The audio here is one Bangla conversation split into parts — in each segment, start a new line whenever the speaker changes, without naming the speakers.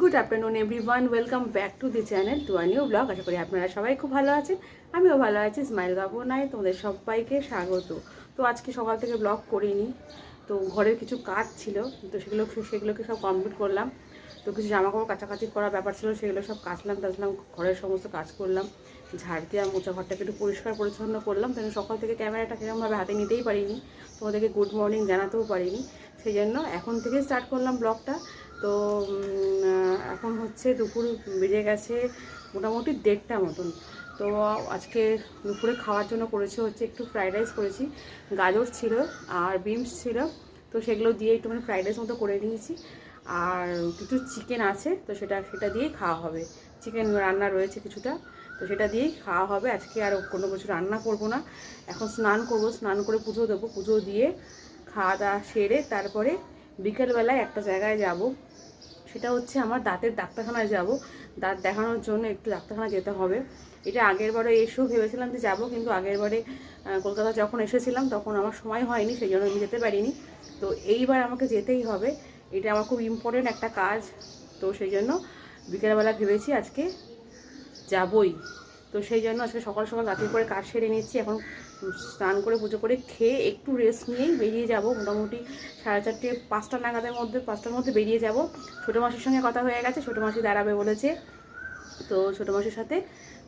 Good afternoon everyone welcome back to the channel to a new blog আশা করি আপনারা সবাই খুব ভালো আছেন। আমিও ভালো আছি স্মাইল গাবো নাই, তোমাদের সবাইকে স্বাগত। তো আজকে সকাল থেকে ব্লগ করিনি, তো ঘরের কিছু কাজ ছিল, তো সেগুলো সেগুলোকে সব কমপ্লিট করলাম। তো কিছু জামা কাপড় কাচাকাচি করার ব্যাপার ছিল, সেগুলো সব কাচলাম, টাচলাম, ঘরের সমস্ত কাজ করলাম। ঝাড় দিয়ে মোচা ঘরটাকে একটু পরিষ্কার পরিচ্ছন্ন করলাম তাই সকাল থেকে ক্যামেরাটা সেরকমভাবে হাতে নিতেই পারিনি। তোমাদেরকে গুড মর্নিং জানাতেও পারিনি। সেই জন্য এখন থেকে স্টার্ট করলাম ব্লগটা তো এখন হচ্ছে দুপুর বেজে গেছে মোটামুটি দেড়টা মতন। তো আজকে দুপুরে খাওয়ার জন্য করেছি হচ্ছে একটু ফ্রাইড রাইস করেছি। গাজর ছিল আর বিনস ছিল। তো সেগুলো দিয়ে একটুখানি ফ্রাইড রাইস মতো করে নিয়েছি। আর কিছু চিকেন আছে, তো সেটা সেটা দিয়েই খাওয়া হবে। চিকেন রান্না রয়েছে কিছুটা, তো সেটা দিয়েই খাওয়া হবে। আজকে আর কোনো কিছু রান্না করব না। এখন স্নান করব, স্নান করে পুজো দেবো। পুজো দিয়ে খাওয়া দাওয়া সেরে তারপরে বিকেলবেলায় একটা জায়গায় যাব। সেটা হচ্ছে আমার দাঁতের ডাক্তারখানায় যাব। দাঁত দেখানোর জন্য একটু ডাক্তারখানা যেতে হবে। এটা আগের বারে এসেও ভেবেছিলাম যে যাব, কিন্তু আগের বারে কলকাতা যখন এসেছিলাম তখন আমার সময় হয়নি সেই জন্য আমি যেতে পারিনি। তো এইবার আমাকে যেতেই হবে। এটা আমার খুব ইম্পর্টেন্ট একটা কাজ। তো সেই জন্য বিকেলবেলা ভেবেছি আজকে যাবই। তো সেই জন্য আজকে সকাল সকাল রাতের করে কাজ সেরে নিচ্ছি। এখন স্নান করে পুজো করে খেয়ে একটু রেস্ট নিয়েই বেরিয়ে যাব। মোটামুটি সাড়ে চারটে, পাঁচটা নাগাদের মধ্যে, পাঁচটার মধ্যে বেরিয়ে যাব। ছোটো মাসির সঙ্গে কথা হয়ে গেছে, ছোটো মাসি দাঁড়াবে বলেছে। তো ছোটো মাসির সাথে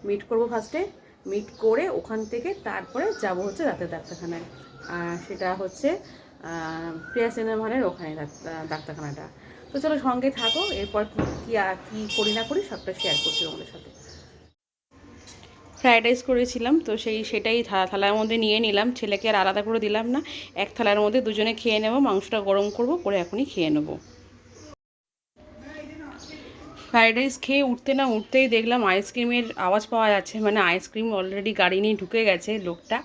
মিট করব ফার্স্টে মিট করে ওখান থেকে তারপরে যাব হচ্ছে রাতের ডাক্তারখানায়। আর সেটা হচ্ছে প্রিয়া সিনেমানের ওখানে ডাক্তারখানাটা। তো চলো সঙ্গে থাকো, এরপর কী কী করি না করি সবটা শেয়ার করছি তোমাদের সাথে। ফ্রাইড রাইস করেছিলাম, তো সেই সেটাই থালা থালার মধ্যে নিয়ে নিলাম। ছেলেকে আর আলাদা করে দিলাম না। এক থালার মধ্যে দুজনে খেয়ে নেব, মাংসটা গরম করব, করে এখনই খেয়ে নেব। ফ্রায়েড রাইস খেয়ে উঠতে না উঠতেই দেখলাম আইসক্রিমের আওয়াজ পাওয়া যাচ্ছে। মানে আইসক্রিম অলরেডি গাড়ি নিয়ে ঢুকে গেছে লোকটা।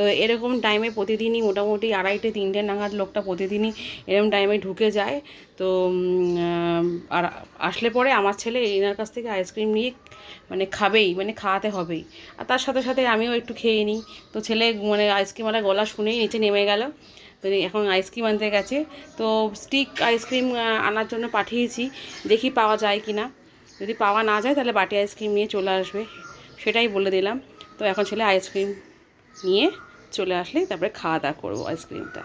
তো এরকম টাইমে প্রতিদিনই মোটামুটি আড়াইটে, তিনটে নাগাদ লোকটা প্রতিদিনই এরকম টাইমে ঢুকে যায়। তো আর আসলে পরে আমার ছেলে এনার কাছ থেকে আইসক্রিম নিয়ে মানে খাবেই মানে খাওয়াতে হবেই। আর তার সাথে সাথে আমিও একটু খেয়ে নিই। তো ছেলে মানে আইসক্রিমওয়ালা গলা শুনেই নিচে নেমে গেল। তো এখন আইসক্রিম আনতে গেছে। তো স্টিক আইসক্রিম আনার জন্য পাঠিয়েছি। দেখি পাওয়া যায় কি না যদি পাওয়া না যায় তাহলে বাটি আইসক্রিম নিয়ে চলে আসবে। সেটাই বলে দিলাম। তো এখন ছেলে আইসক্রিম নিয়ে চলে আসলে তারপরে খাওয়া দাওয়া করব আইসক্রিমটা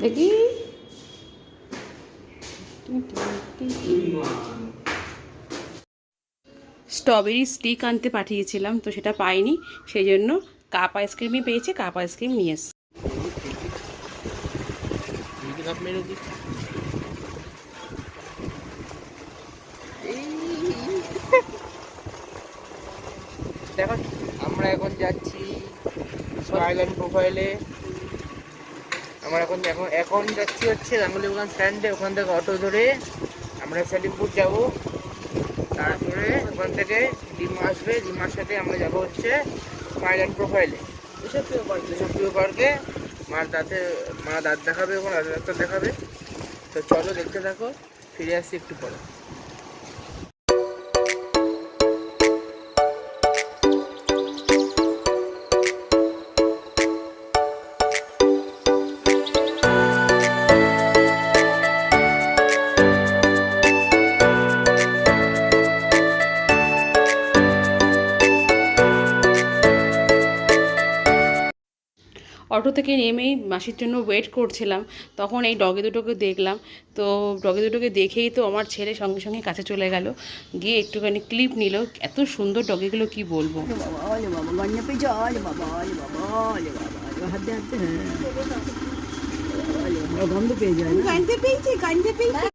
দেখি। স্ট্রবেরি স্টিক আনতে পাঠিয়েছিলাম, তো সেটা পাইনি। সেই জন্য কাপ আইসক্রিমই পেয়েছে, কাপ আইসক্রিম নিয়ে এসছে।
দেখো, আমরা এখন যাচ্ছি আমরা এখন এখন যাচ্ছি হচ্ছে ওখান থেকে অটো ধরে আমরা সেলিমপুর যাব। তারপরে ওখান থেকে ডিম আসবে ডিমার সাথে আমরা যাব হচ্ছে মাইল্যান্ড প্রোফাইলে সুপ্রিয় পার্কে মার দাঁতে, মা দাঁত দেখাবে এবং রাজা দেখাবে। তো চলো দেখতে থাকো, ফিরে আসছি একটু পরে।
অটো থেকে নেমেই মাসির জন্য ওয়েট করছিলাম। তখন এই ডগে দুটোকে দেখলাম। তো ডগে দুটোকে দেখেই তো আমার ছেলে সঙ্গে সঙ্গে কাছে চলে গেল। গিয়ে একটুখানি ক্লিপ নিল। এত সুন্দর ডগেগুলো কি বলব?
পেয়েছে ওলে বাবা ওলে বাবা ওলে বাবা এবার হাতে হাতে হ্যাঁ ওলে বাবা, গন্ধ পেয়ে যায় না
কানতে পেয়েছি কানতে পেয়েছি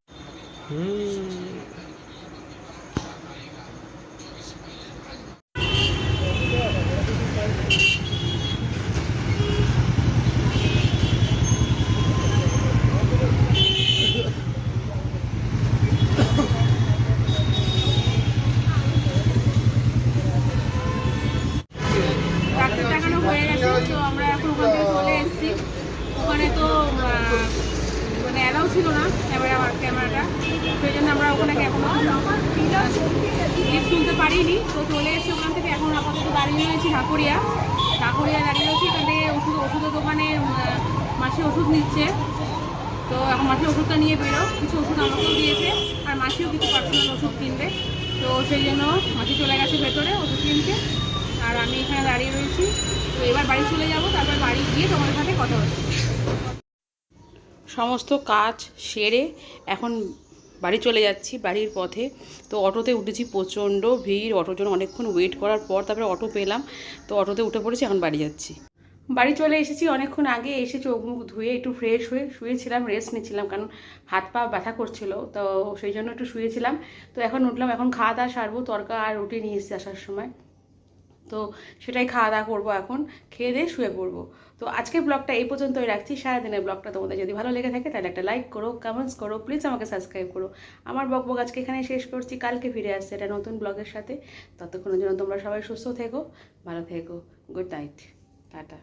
ডাক্তার দেখানো হয়ে গেছে তো আমরা এখন ওখান থেকে চলে এসেছি ওখানে মানে অ্যালাউ ছিল না ক্যামেরা ক্যামেরাটা। সেই জন্য আমরা ওখানে এখনও তুলতে পারিনি। তো চলে এসেছি ওখান থেকে। এখন আপাতত দাঁড়িয়ে রয়েছি ঢাকুরিয়া। ঢাকুরিয়া দাঁড়িয়ে রয়েছি, এখান থেকে ওষুধ, ওষুধের দোকানে মাসি ওষুধ নিচ্ছে। তো এখন মাসি ওষুধটা নিয়ে বেরো। কিছু ওষুধ আমাকেও দিয়েছে। আর মাসিও কিছু পার্সোনাল ওষুধ কিনবে। তো সেই জন্য মাসি চলে গেছে ভেতরে ওষুধ কিনতে। আর আমি এখানে দাঁড়িয়ে রয়েছি। তো এবার বাড়ি চলে যাব, তারপর বাড়ি গিয়ে তোমাদের সাথে কথা হচ্ছে সমস্ত কাজ সেরে এখন বাড়ি চলে যাচ্ছি, বাড়ির পথে। তো অটোতে উঠেছি প্রচণ্ড ভিড়, অটোর জন্য অনেকক্ষণ ওয়েট করার পর তারপরে অটো পেলাম। তো অটোতে উঠে পড়েছি, এখন বাড়ি যাচ্ছি। বাড়ি চলে এসেছি অনেকক্ষণ আগে, এসে চোখ মুখ ধুয়ে একটু ফ্রেশ হয়ে শুয়েছিলাম রেস্ট নিচ্ছিলাম, কারণ হাত পা ব্যথা করছিল। তো সেই জন্য একটু শুয়েছিলাম। তো এখন উঠলাম, এখন খাওয়া দাওয়া সারবো, তরকা আর রুটি নিয়ে এসেছি আসার সময়। তো সেটাই খাওয়া দাওয়া করব এখন, খেয়ে দিয়ে শুয়ে পড়ব। তো আজকের ব্লগটা এই পর্যন্তই রাখছি। সারাদিনের ব্লগটা তোমাদের যদি ভালো লেগে থাকে তাহলে একটা লাইক করো কমেন্টস করো প্লিজ আমাকে সাবস্ক্রাইব করো। আমার বক ব্লগ আজকে এখানে শেষ করছি। কালকে ফিরে আসছে এটা নতুন ব্লগের সাথে। ততক্ষণের জন্য তোমরা সবাই সুস্থ থেকো, ভালো থেকো গুড নাইট টাটা।